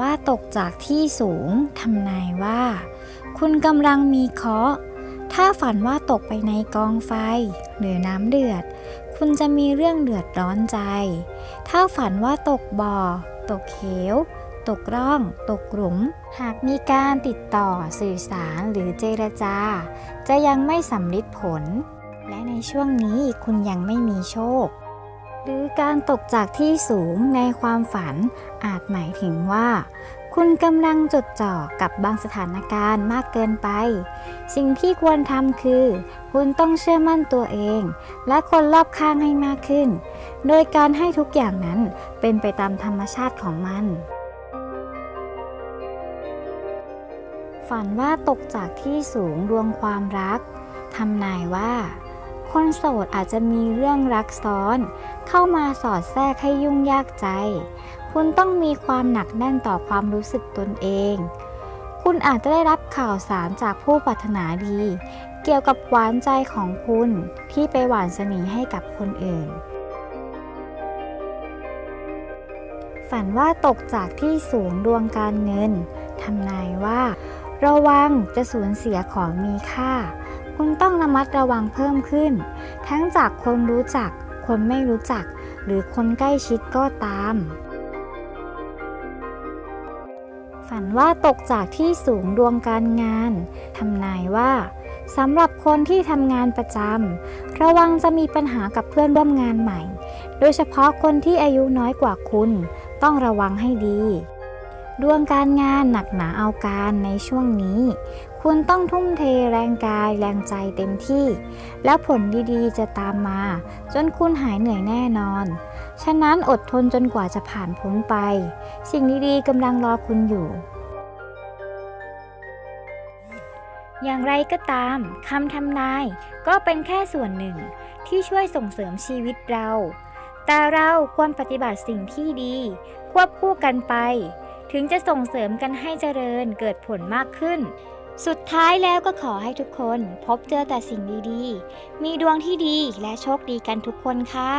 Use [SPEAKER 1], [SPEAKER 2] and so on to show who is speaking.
[SPEAKER 1] ว่าตกจากที่สูงทำนายว่า คุณกำลังมีเคราะห์ถ้าฝันว่าตกไปในกองไฟ หรือน้ำเดือด คุณจะมีเรื่องเดือดร้อนใจ ถ้าฝันว่าตกบ่อ ตกเหวตกร่อง ตกหลุม หากมีการติดต่อสื่อสารหรือเจรจา จะยังไม่สำลิดผล และในช่วงนี้คุณยังไม่มีโชค หรือการตกจากที่สูงในความฝันอาจหมายถึงว่า คุณกำลังจดจ่อกับบางสถานการณ์มากเกินไป สิ่งที่ควรทำคือ คุณต้องเชื่อมั่นตัวเอง และคนรอบข้างให้มากขึ้น โดยการให้ทุกอย่างนั้นเป็นไปตามธรรมชาติของมันฝันว่าตกจากที่สูงดวงความรัก ทำนายว่า คนโสดอาจจะมีเรื่องรักซ้อน เข้ามาสอดแทรกให้ยุ่งยากใจ คุณต้องมีความหนักแน่นต่อความรู้สึกตนเอง คุณอาจจะได้รับข่าวสารจากผู้ปรารถนาดี เกี่ยวกับหวานใจของคุณที่ไปหวานสน่ห์ให้กับคนอื่น ฝันว่าตกจากที่สูงดวงการเงินทำนายว่า ระวังจะสูญเสียของมีค่า คุณต้องระมัดระวังเพิ่มขึ้น ทั้งจากคนรู้จัก คนไม่รู้จัก หรือคนใกล้ชิดก็ตาม ฝันว่าตกจากที่สูงดวงการงานทำนายว่าสำหรับคนที่ทำงานประจำระวังจะมีปัญหากับเพื่อนร่วมงานใหม่ โดยเฉพาะคนที่อายุน้อยกว่าคุณ ต้องระวังให้ดี ดวงการงานหนักหนาเอาการในช่วงนี้ คุณต้องทุ่มเทแรงกายแรงใจเต็มที่ แล้วผลดีๆจะตามมา จนคุณหายเหนื่อยแน่นอน ฉะนั้นอดทนจนกว่าจะผ่านพ้นไป สิ่งดีๆกำลังรอคุณอยู่อย่างไรก็ตามคำทำนายก็เป็นแค่ส่วนหนึ่งที่ช่วยส่งเสริมชีวิตเรา แต่เราควรปฏิบัติสิ่งที่ดี ควบคู่กันไป ถึงจะส่งเสริมกันให้เจริญเกิดผลมากขึ้น สุดท้ายแล้วก็ขอให้ทุกคนพบเจอแต่สิ่งดีๆ มีดวงที่ดีและโชคดีกันทุกคนค่ะ